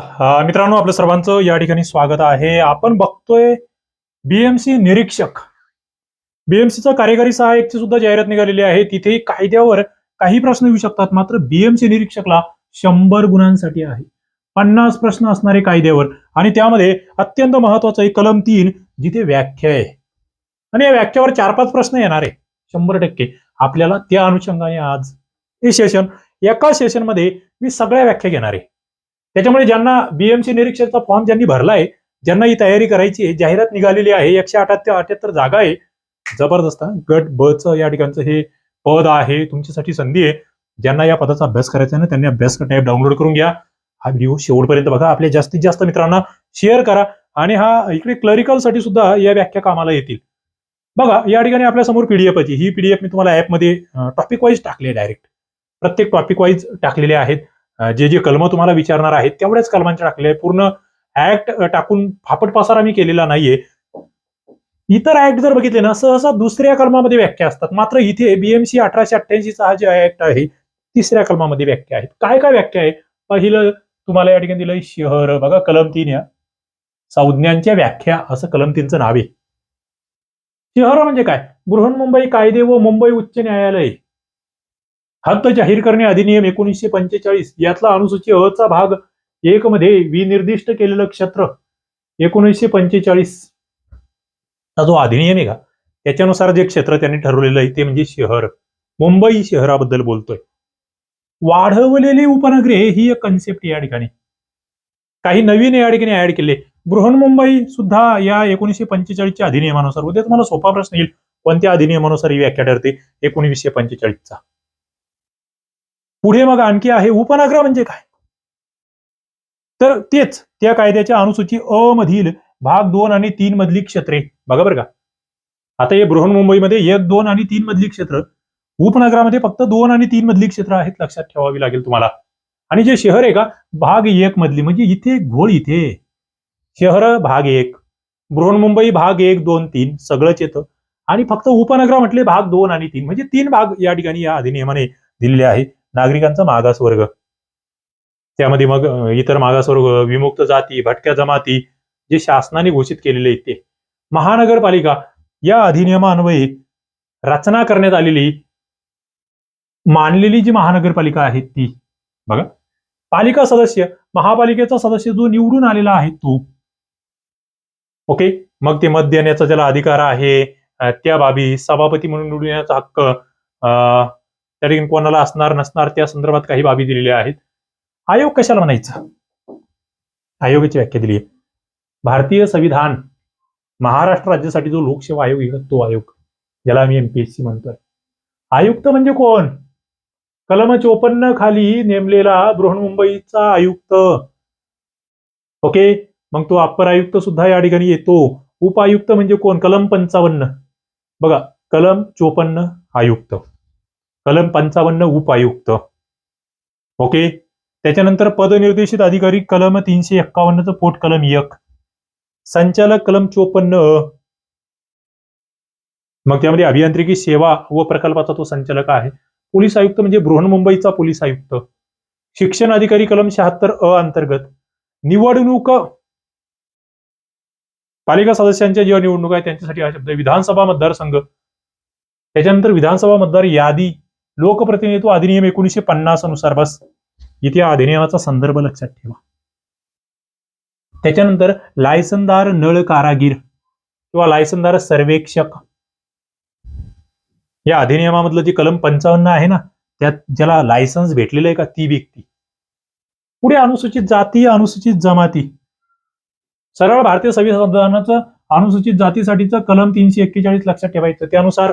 हा, मित्रांनो आपलं सर्वांचं या ठिकाणी स्वागत आहे. आपण बघतोय बीएमसी निरीक्षक. बीएमसीचा कार्यकारी सहाय्यकची सुद्धा जाहिरात निघालेली आहे. तिथे कायद्यावर काही प्रश्न येऊ शकतात. मात्र बीएमसी निरीक्षकला शंभर गुणांसाठी आहे. पन्नास प्रश्न असणारे कायद्यावर. आणि त्यामध्ये अत्यंत महत्वाचं आहे कलम तीन जिथे व्याख्या आहे. आणि या व्याख्यावर चार पाच प्रश्न येणार. आहे शंभर टक्के. आपल्याला त्या अनुषंगाने आज हे सेशन एका सेशनमध्ये मी सगळ्या व्याख्या घेणार आहे. त्याच्यामुळे ज्यांना बीएमसी निरीक्षकचा फॉर्म ज्यांनी भरलाय ज्यांना ही तयारी करायची आहे जाहिरात निघालेली आहे एकशे अठ्याहत्तर अठ्याहत्तर जागा आहे जबरदस्त गट ब च या ठिकाणचं हे पद आहे तुमच्यासाठी संधी आहे. ज्यांना या पदाचा अभ्यास करायचा आहे ना त्यांनी अभ्यास टाईप डाउनलोड करून घ्या. हा व्हिडिओ शेवटपर्यंत बघा. आपल्या जास्तीत जास्त मित्रांना शेअर करा आणि हा इकडे क्लरिकलसाठी सुद्धा या व्याख्या कामाला येतील. बघा या ठिकाणी आपल्यासमोर पीडीएफ आहे. ही पीडीएफ मी तुम्हाला ऍपमध्ये टॉपिक वाईज टाकली आहे डायरेक्ट प्रत्येक टॉपिक वाईज टाकलेले आहेत. जे जे कलम तुम्हाला विचारणार आहेत तेवढ्याच कलमांचे टाकले आहे पूर्ण ऍक्ट टाकून फापट पसारा मी केलेला नाहीये. इतर ऍक्ट जर बघितले ना सहसा दुसऱ्या कलमामध्ये व्याख्या असतात. मात्र इथे बीएमसी अठराशे अठ्ठ्याऐंशीचा हा जे ऍक्ट आहे तिसऱ्या कलमामध्ये व्याख्या आहेत. काय काय व्याख्या आहे पहिलं तुम्हाला या ठिकाणी दिलंय शहर. बघा कलम तीन या. संज्ञांच्या व्याख्या असं कलम तीनचं नाव आहे. शहर म्हणजे काय? बृहन्मुंबई कायदे व मुंबई उच्च न्यायालय. हद्द जाहीर करणे अधिनियम एकोणीसशे पंचेचाळीस यातला अनुसूची अ चा भाग एक मध्ये विनिर्दिष्ट केलेलं क्षेत्र एकोणीसशे पंचेचाळीस चा जो अधिनियम आहे का त्याच्यानुसार जे क्षेत्र त्यांनी ठरवलेलं आहे ते म्हणजे शहर. मुंबई शहराबद्दल बोलतोय. वाढवलेली उपनगरे ही एक कन्सेप्ट या ठिकाणी. काही नवीन या ठिकाणी ऍड केले. बृहन्मुंबई सुद्धा या एकोणीसशे पंचेचाळीसच्या अधिनियमानुसार उद्या तुम्हाला सोपा प्रश्न येईल कोणत्या अधिनियमानुसार ही व्याख्या ठरते? एकोणीसशे पंचेचाळीसचा. पुढे मग आणखी आहे उपनगर म्हणजे काय? तर तेच त्या कायद्याच्या अनुसूची अ मधील भाग दोन आणि तीन मधली क्षेत्रे. बघा बरं का. आता हे बृहन्मुंबईमध्ये एक दोन आणि तीन मधली क्षेत्र. उपनगरामध्ये फक्त दोन आणि तीन मधली क्षेत्र आहेत लक्षात ठेवावी लागेल तुम्हाला. आणि जे शहर आहे का भाग एक मधली. म्हणजे इथे घोळ इथे. शहर भाग एक. बृहन्मुंबई भाग एक दोन तीन सगळंच येतं. आणि फक्त उपनगर म्हटले भाग दोन आणि तीन. म्हणजे तीन भाग या ठिकाणी या अधिनियमाने दिलेले आहे. नागरिकांचा मागासवर्ग. त्यामध्ये मग इतर मागासवर्ग विमुक्त जाती भटक्या जमाती जे शासनाने घोषित केलेले आहेत ते. महानगरपालिका या अधिनियमान्वये रचना करण्यात आलेली मानलेली जी महानगरपालिका आहे ती. बघा. पालिका सदस्य महापालिकेचा सदस्य जो निवडून आलेला आहे तो. ओके? मग ते मत देण्याचा ज्याला अधिकार आहे त्या बाबी सभापती म्हणून निवडून येण्याचा हक्क अं, त्या ठिकाणी कोणाला असणार नसणार त्या संदर्भात काही बाबी दिलेल्या आहेत. आयोग कशाला म्हणायचा? आयोगाची व्याख्या दिली आहे. भारतीय संविधान महाराष्ट्र राज्यासाठी जो लोकसेवा आयोग आहे तो आयोग. ज्याला आम्ही एमपीएससी म्हणतोय. आयुक्त म्हणजे कोण? कलम चोपन्न खाली नेमलेला बृहन्मुंबईचा आयुक्त. ओके? मग तो अप्पर आयुक्त सुद्धा या ठिकाणी येतो. उपायुक्त म्हणजे कोण? कलम पंचावन्न. बघा कलम चोपन्न आयुक्त. कलम पंचावन्न उपायुक्त. ओके? त्याच्यानंतर पदनिर्देशित अधिकारी कलम तीनशे एक्कावन्नचं पोट कलम एक. संचालक कलम चोपन्न अ. मग त्यामध्ये अभियांत्रिकी सेवा व प्रकल्पाचा तो संचालक आहे. पोलीस आयुक्त म्हणजे बृहन्मुंबईचा पोलीस आयुक्त. शिक्षण अधिकारी कलम शहात्तर अ अंतर्गत. निवडणूक पालिका सदस्यांच्या ज्या निवडणूक आहे त्यांच्यासाठी हा शब्द विधानसभा मतदारसंघ. त्याच्यानंतर विधानसभा मतदार यादी. लोकप्रतिनिधित्व अधिनियम एकोणीसशे पन्नास अनुसार बस. इथे या अधिनियमाचा संदर्भ लक्षात ठेवा. त्याच्यानंतर लायसनदार नळ कारागीर किंवा लायसनदार सर्वेक्षक. या अधिनियमामधलं जे कलम पंचावन्न आहे ना त्यात ज्याला लायसन्स भेटलेलं आहे का ती व्यक्ती. पुढे अनुसूचित जाती अनुसूचित जमाती. सरळ भारतीय संविधानाचं अनुसूचित जातीसाठीचं कलम तीनशे एक्केचाळीस लक्षात ठेवायचं. त्यानुसार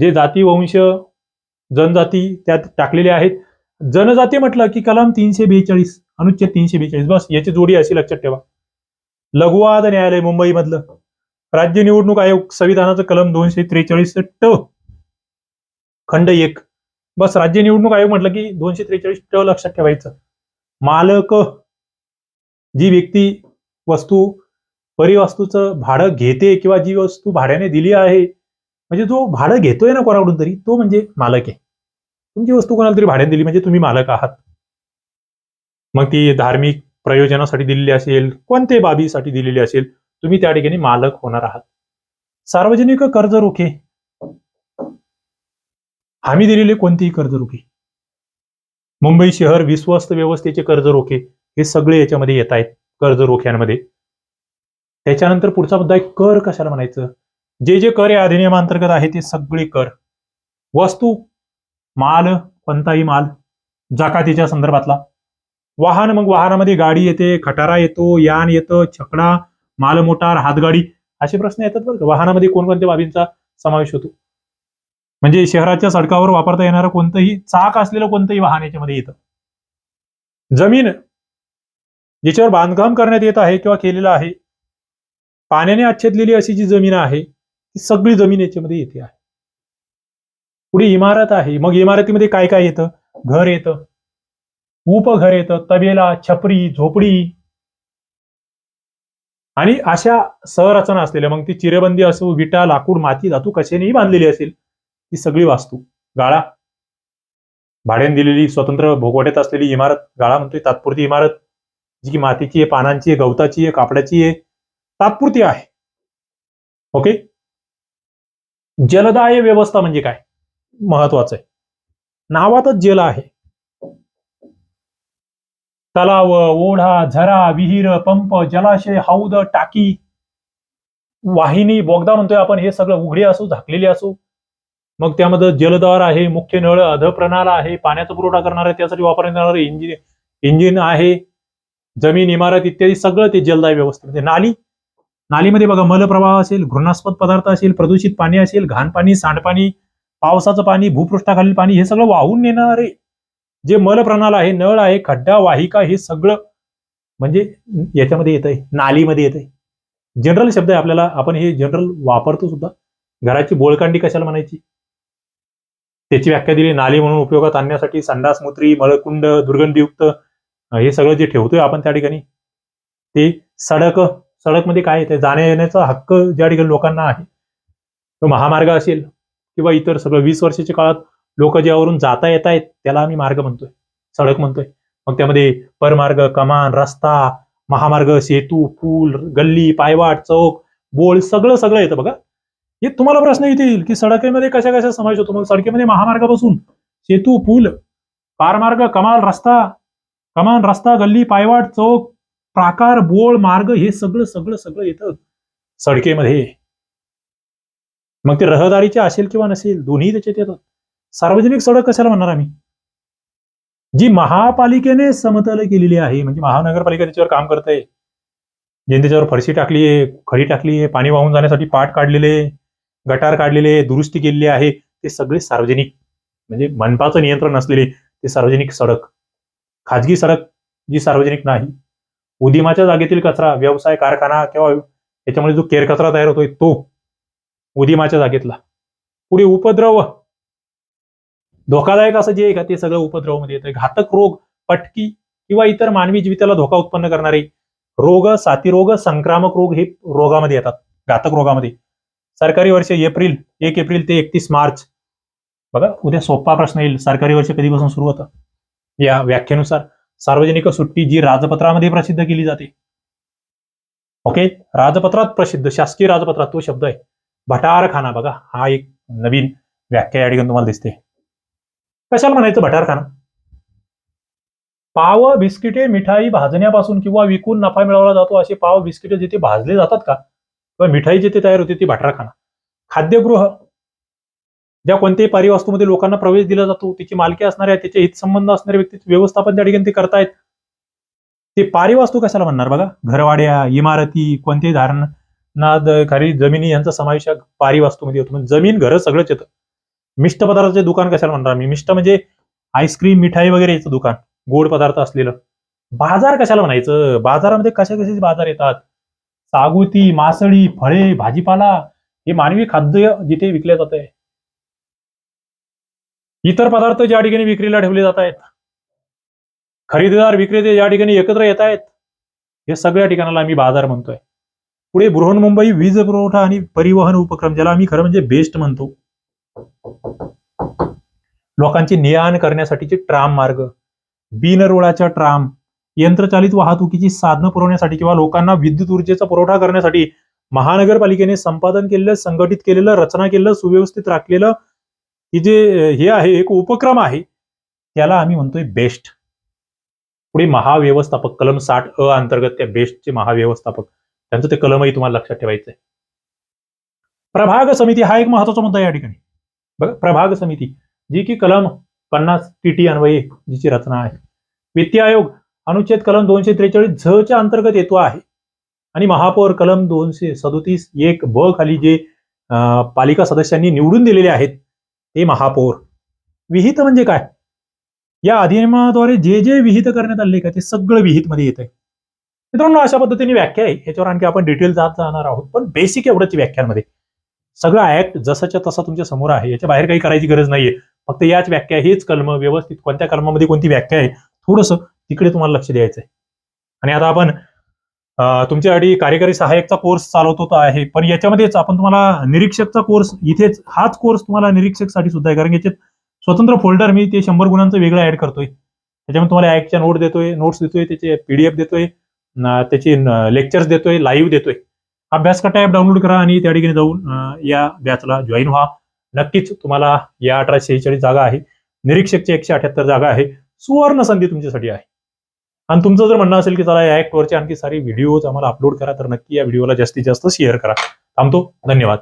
जे जाती वंश जनजाती त्यात टाकलेल्या आहेत. जनजाती म्हटलं की कलम तीनशे बेचाळीस अनुच्छेद तीनशे बेचाळीस बस याची जोडी अशी लक्षात ठेवा. लघुवाद न्यायालय मुंबई मधलं राज्य निवडणूक आयोग संविधानाचं कलम दोनशे त्रेचाळीस ट. खंड एक. बस राज्य निवडणूक आयोग म्हटलं की दोनशे त्रेचाळीस ट लक्षात ठेवायचं. मालक जी व्यक्ती वस्तू परिवस्तूचं भाडं घेते किंवा जी वस्तू भाड्याने दिली आहे म्हणजे जो भाडं घेतोय ना कोणाकडून तरी तो म्हणजे मालक आहे. तुमची वस्तू कोणाला तरी भाड्याने दिली? म्हणजे तुम्ही मालक आहात. मग ती धार्मिक प्रयोजनासाठी दिलेली असेल कोणत्याही बाबीसाठी दिलेली असेल तुम्ही त्या ठिकाणी मालक होणार आहात. सार्वजनिक कर्ज रोखे हमी दिलेले कोणतेही कर्ज रोखे मुंबई शहर विश्वस्त व्यवस्थेचे कर्ज रोखे हे सगळे याच्यामध्ये येत आहेत कर्ज रोख्यांमध्ये त्याच्यानंतर पुढचा मुद्दा आहे कर कशाला म्हणायचं? जे जे कर या अधिनियमांतर्गत आहे ते सगळे कर. वस्तू माल कोणताही माल जाकातीच्या संदर्भातला. वाहन मग वाहनामध्ये गाडी येते खटारा येतो यान येतं छकडा मालमोटार हातगाडी असे प्रश्न येतात बरं वाहनामध्ये कोणकोणत्या बाबींचा समावेश होतो? म्हणजे शहराच्या सडकावर वापरता येणारं कोणतंही चाक असलेलं कोणतंही वाहन याच्यामध्ये येतं. जमीन ज्याच्यावर बांधकाम करण्यात येत आहे किंवा केलेलं आहे पाण्याने आच्छेदलेली अशी जी जमीन आहे ती सगळी जमीन याच्यामध्ये येते आहे. पुढे इमारत आहे. मग इमारतीमध्ये काय काय येतं? घर येतं. उपघर येतं. तबेला छपरी झोपडी. आणि अशा संरचना असलेल्या मग ती चिरेबंदी असो विटा लाकूड माती धातू कशानेही बांधलेली असेल ती सगळी वास्तू. गाळा. भाड्याने दिलेली स्वतंत्र भोगवट्यात असलेली इमारत. गाळा म्हणतोय तात्पुरती इमारत जी की मातीची आहे पानांची आहे गवताची आहे कापडाची आहे तात्पुरती आहे. ओके? जलदाय व्यवस्था म्हणजे काय? महत्वाचं आहे. नावातच जल आहे. तलाव ओढा झरा विहीर पंप जलाशय हौद टाकी वाहिनी बोगदा म्हणतोय आपण हे सगळं उघडे असो झाकलेले असो मग त्यामध्ये जलदार आहे मुख्य नळ अधप्रणाला आहे पाण्याचा पुरवठा करणार आहे त्यासाठी वापरण्यात येणारे इंजिन इंजिन आहे जमीन इमारत इत्यादी सगळं ते जलदाय व्यवस्थेमध्ये म्हणजे नाली नालीमध्ये बघा मलप्रवाह असेल घृणास्पद पदार्थ असेल प्रदूषित पाणी असेल घाण पाणी सांडपाणी पावसाचं पाणी भूपृष्ठाखालील पाणी हे सगळं वाहून नेणारे जे मलप्रणाल आहे नळ आहे खड्डा वाहिका हे सगळं म्हणजे याच्यामध्ये येत आहे नालीमध्ये येत आहे जनरल शब्द आहे आपल्याला आपण हे जनरल वापरतो सुद्धा. घराची बोळकांडी कशाला म्हणायची? त्याची व्याख्या दिली नाली म्हणून उपयोगात आणण्यासाठी संडासमुत्री मळकुंड दुर्गंधीयुक्त हे सगळं जे ठेवतोय आपण त्या ठिकाणी ते सडक सडकमध्ये काय येते जाण्या येण्याचा हक्क ज्या ठिकाणी लोकांना आहे तो महामार्ग असेल किंवा इतर सगळं वीस वर्षाच्या काळात लोक ज्यावरून जाता येत आहेत त्याला आम्ही मार्ग म्हणतोय सडक म्हणतोय. मग त्यामध्ये परमार्ग कमान रस्ता महामार्ग सेतू पूल गल्ली पायवाट चौक बोळ सगळं सगळं येतं बघा. हे तुम्हाला प्रश्न येतील की सडकेमध्ये कशा कशा समावेश होतो? मग सडकेमध्ये महामार्गापासून सेतू पूल पारमार्ग कमाल रस्ता कमान रस्ता गल्ली पायवाट चौक प्राकार बोळ मार्ग हे सगळं सगळं सगळं येतं सडकेमध्ये. मग ते रहदारीचे असेल किंवा नसेल दोन्ही त्याच्यात येतात. सार्वजनिक सडक कशाला म्हणणार आम्ही? जी महापालिकेने समतल केलेली आहे म्हणजे महानगरपालिका त्याच्यावर काम करते ज्यांनी त्याच्यावर फरशी टाकली आहे खडी टाकली आहे पाणी वाहून जाण्यासाठी पाट काढलेले गटार काढलेले दुरुस्ती केलेली आहे ते सगळे सार्वजनिक म्हणजे मनपाचं नियंत्रण नसलेले ते सार्वजनिक सडक. खाजगी सडक जी सार्वजनिक नाही. उदिमाच्या जागेतील कचरा व्यवसाय कारखाना किंवा याच्यामुळे जो केर कचरा तयार होतोय तो उदिमाच्या जागेतला. पुढे उपद्रव. धोकादायक असं जे आहे का ते सगळं उपद्रवमध्ये येतं घातक रोग पटकी किंवा इतर मानवी जीविताला धोका उत्पन्न करणारे रोग साथीरोग संक्रामक रोग हे रोगामध्ये येतात. घातक रोगामध्ये. सरकारी वर्ष एप्रिल एक एप्रिल ते एकतीस मार्च. बघा उद्या सोपा प्रश्न येईल. सरकारी वर्ष कधीपासून सुरू होतं? या व्याख्येनुसार सार्वजनिक सुट्टी जी राजपत्रामध्ये प्रसिद्ध केली जाते. ओके? राजपत्रात प्रसिद्ध शासकीय राजपत्रात तो शब्द आहे. भटारखाना बघा हा एक नवीन व्याख्या या ठिकाणी तुम्हाला दिसते कशाला म्हणायचं भटारखाना पाव बिस्किटे मिठाई भाजण्यापासून किंवा विकून नफा मिळवला जातो असे पाव बिस्किटे जिथे भाजले जातात का किंवा मिठाई जिथे तयार होते ती भटारखाना खाद्यगृह ज्या कोणत्याही पारिवास्तूमध्ये लोकांना प्रवेश दिला जातो तिची मालकी असणाऱ्या त्याचे हितसंबंध असणाऱ्या व्यक्तीचे व्यवस्थापन त्या ठिकाणी ते करतायत ते पारिवास्तू कशाला म्हणणार बघा घरवाड्या इमारती कोणतेही धारण नाद खाली जमिनी यांचा समावेश या पारिवास्तूमध्ये होतो. म्हणजे जमीन घर सगळंच येतं. मिष्ट पदार्थाचे दुकान कशाला म्हणणार मी मिष्ट म्हणजे आईस्क्रीम मिठाई वगैरे याचं दुकान. गोड पदार्थ असलेलं. बाजार कशाला म्हणायचं? बाजारामध्ये कशा कशाचे बाजार येतात? सागुती मासळी फळे भाजीपाला हे मानवी खाद्य जिथे विकले जात आहे. इतर पदार्थ ज्या ठिकाणी विक्रीला ठेवले जात आहेत खरेदीदार विक्रेते ज्या ठिकाणी एकत्र येत आहेत या सगळ्या ठिकाणाला आम्ही बाजार म्हणतोय. पुढे बृहन्मुंबई वीज पुरवठा आणि परिवहन उपक्रम ज्याला आम्ही खरं म्हणजे बेस्ट म्हणतो. लोकांची ने आण करण्यासाठीचे ट्राम मार्ग बिनरोळाच्या ट्राम यंत्रचालित वाहतुकीची साधनं पुरवण्यासाठी किंवा लोकांना विद्युत ऊर्जेचा पुरवठा करण्यासाठी महानगरपालिकेने संपादन केलेलं संघटित केलेलं रचना केलेलं सुव्यवस्थित राखलेलं हे जे हे आहे एक उपक्रम आहे त्याला आम्ही म्हणतोय बेस्ट. पुढे महाव्यवस्थापक कलम साठ अ अंतर्गत त्या बेस्टचे महाव्यवस्थापक. त्यांचं ते कलमही तुम्हाला लक्षात ठेवायचं आहे प्रभाग समिती हा एक महत्त्वाचा मुद्दा या ठिकाणी. बघा प्रभाग समिती जी की कलम पन्नास टी टी अन्वये जिची रचना आहे. वित्तीय आयोग अनुच्छेद कलम दोनशे त्रेचाळीस झ च्या अंतर्गत येतो आहे. आणि महापौर कलम दोनशे सदोतीस एक ब खाली जे पालिका सदस्यांनी निवडून दिलेले आहेत ते महापौर. विहित म्हणजे काय? या अधिनियमाद्वारे जे जे विहित करण्यात आले का ते सगळं विहित मध्ये येत आहे मित्रांनो अशा पद्धतीने व्याख्या आहे. याच्यावर आणखी आपण डिटेल जात जाणार आहोत. पण बेसिक एवढंच व्याख्यांमध्ये. सगळं ऍक्ट जसाच्या तसा तुमच्यासमोर आहे. याच्या बाहेर काही करायची गरज नाहीये. फक्त याच व्याख्या हेच कलम व्यवस्थित कोणत्या कलमामध्ये कोणती व्याख्या आहे थोडंसं तिकडे तुम्हाला लक्ष द्यायचं आहे. आणि आता आपण अं, तुमच्यासाठी कार्यकारी सहाय्यकचा कोर्स चालवतो तर आहे. पण याच्यामध्येच आपण तुम्हाला निरीक्षकचा कोर्स इथेच हाच कोर्स तुम्हाला निरीक्षकसाठी सुद्धा आहे. कारण की याच्यात स्वतंत्र फोल्डर मी ते शंभर गुणांचं वेगळं ऍड करतोय. त्याच्यामध्ये तुम्हाला ऍक्टच्या नोट देतोय नोट्स देतोय त्याचे पीडीएफ देतोय. त्याची लेक्चर्स देतोय लाईव्ह देतोय. अभ्यासकटा कटा ऍप डाउनलोड करा आणि त्या ठिकाणी जाऊन या बॅचला जॉईन व्हा. नक्कीच तुम्हाला या अठराशे शेहेचाळीस जागा आहे. निरीक्षकची एकशे अठ्याहत्तर जागा आहे. सुवर्ण संधी तुमच्यासाठी आहे. आणि तुमचं जर म्हणणं असेल की चला या ॲक्टवरचे आणखी सारी व्हिडिओज आम्हाला अपलोड करा तर नक्की या व्हिडिओला जास्तीत जास्त शेअर करा. थांबतो. धन्यवाद.